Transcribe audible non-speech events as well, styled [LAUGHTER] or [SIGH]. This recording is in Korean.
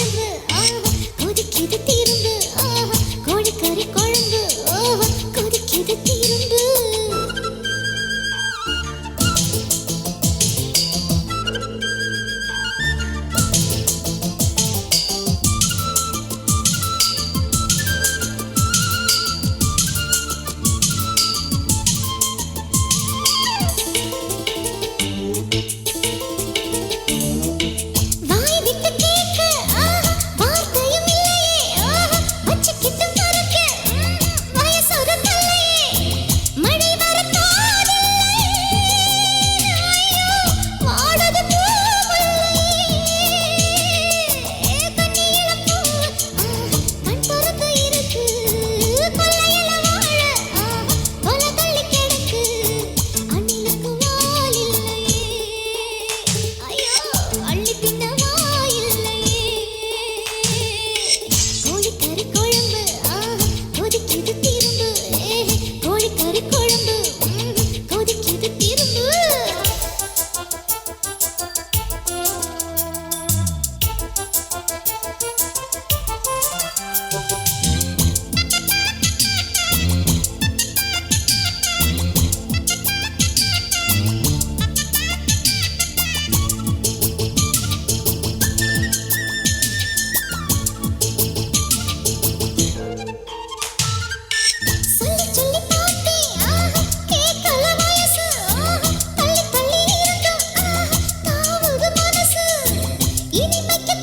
어, 얼굴 부딪히듯 Kick [LAUGHS] it!